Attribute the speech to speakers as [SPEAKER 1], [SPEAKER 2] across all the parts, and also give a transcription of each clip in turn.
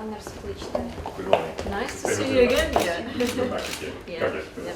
[SPEAKER 1] Eleanor Splichta.
[SPEAKER 2] Good morning.
[SPEAKER 1] Nice to see you again. Yeah.
[SPEAKER 2] Come back again.
[SPEAKER 1] Yeah,
[SPEAKER 2] Okay.
[SPEAKER 1] yeah.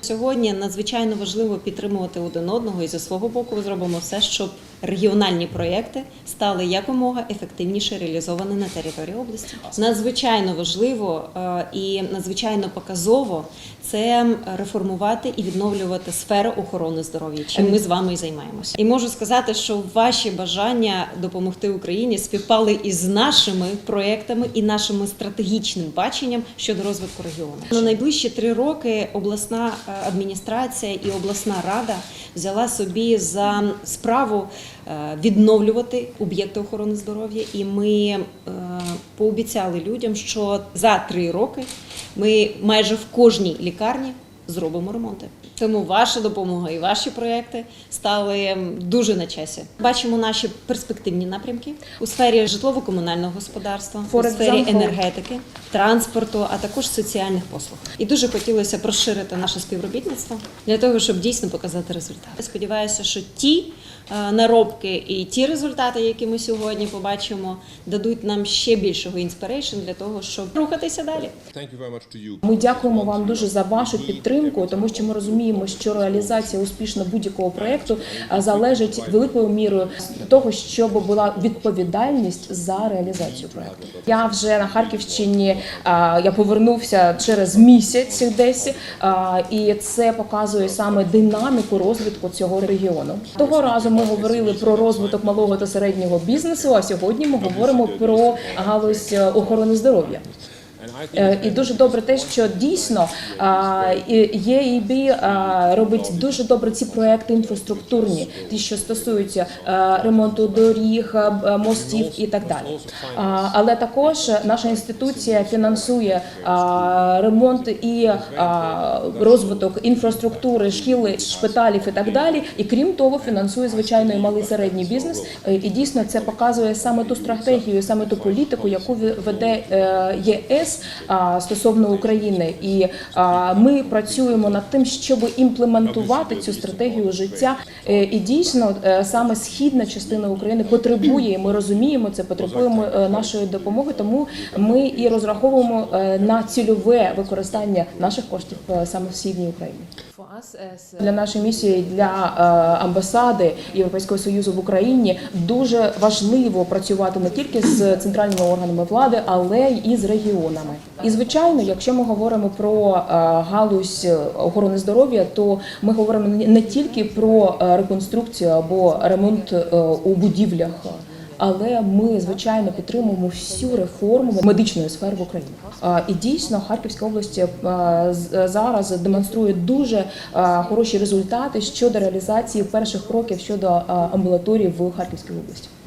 [SPEAKER 3] Сьогодні надзвичайно важливо підтримувати один одного і зі свого боку зробимо все, щоб регіональні проєкти стали якомога ефективніше реалізовані на території області. Надзвичайно важливо е, і надзвичайно показово це реформувати і відновлювати сферу охорони здоров'я. Чим ми з вами і займаємося. І можу сказати, що ваші бажання допомогти Україні співпали із нашими проєктами і нашим стратегічним баченням щодо розвитку регіону. На найближчі три роки обласна е, адміністрація і обласна рада взяла собі за справу відновлювати об'єкти охорони здоров'я, і ми е, пообіцяли людям, що за три роки ми майже в кожній лікарні зробимо ремонти. Тому ваша допомога і ваші проекти стали дуже на часі. Бачимо наші перспективні напрямки у сфері житлово-комунального господарства, у сфері
[SPEAKER 4] example-
[SPEAKER 3] енергетики, транспорту, а також соціальних послуг. І дуже хотілося розширити наше співробітництво для того, щоб дійсно показати результати. Сподіваюся, що ті е, наробки і ті результати, які ми сьогодні побачимо, дадуть нам ще більшого інспірейшн для того, щоб рухатися далі.
[SPEAKER 4] Ми дякуємо вам дуже за вашу підтримку, тому що ми розуміємо, що реалізація успішно будь-якого проекту залежить великою мірою того, щоб була відповідальність за реалізацію проекту. Я вже на Харківщині я повернувся через місяць десь, і це показує саме динаміку розвитку цього регіону. Того разу ми говорили про розвиток малого та середнього бізнесу. А сьогодні ми говоримо про галузь е, охорони здоров'я. Е, І дуже добре те, що дійсно ЄІБ робить дуже добре ці проекти інфраструктурні, ті, що стосуються ремонту доріг, мостів і так далі. Але також наша інституція фінансує ремонт і розвиток інфраструктури, шкіл, шпиталів і так далі. І крім того, фінансує звичайно і малий середній бізнес. Е, І дійсно це показує саме ту стратегію, саме ту політику, яку веде е, ЄС стосовно України. І ми працюємо над тим, щоб імплементувати цю стратегію життя. Е, І дійсно е, саме східна частина України потребує. і Ми розуміємо це, потребуємо е, нашої допомоги. Тому ми і розраховуємо на цільове використання наших коштів саме в східній Україні. Для нашої місії для е, амбасади Європейського союзу в Україні дуже важливо працювати не тільки з центральними органами влади, але й із регіонами. І звичайно, якщо ми говоримо про е, галузь охорони здоров'я, то ми говоримо не тільки про е, реконструкцію або ремонт е, у будівлях. Але ми звичайно підтримуємо всю реформу медичної сфери в Україні. І дійсно Харківська область е, зараз демонструє дуже е, хороші результати щодо реалізації перших кроків щодо е, амбулаторії в Харківській області.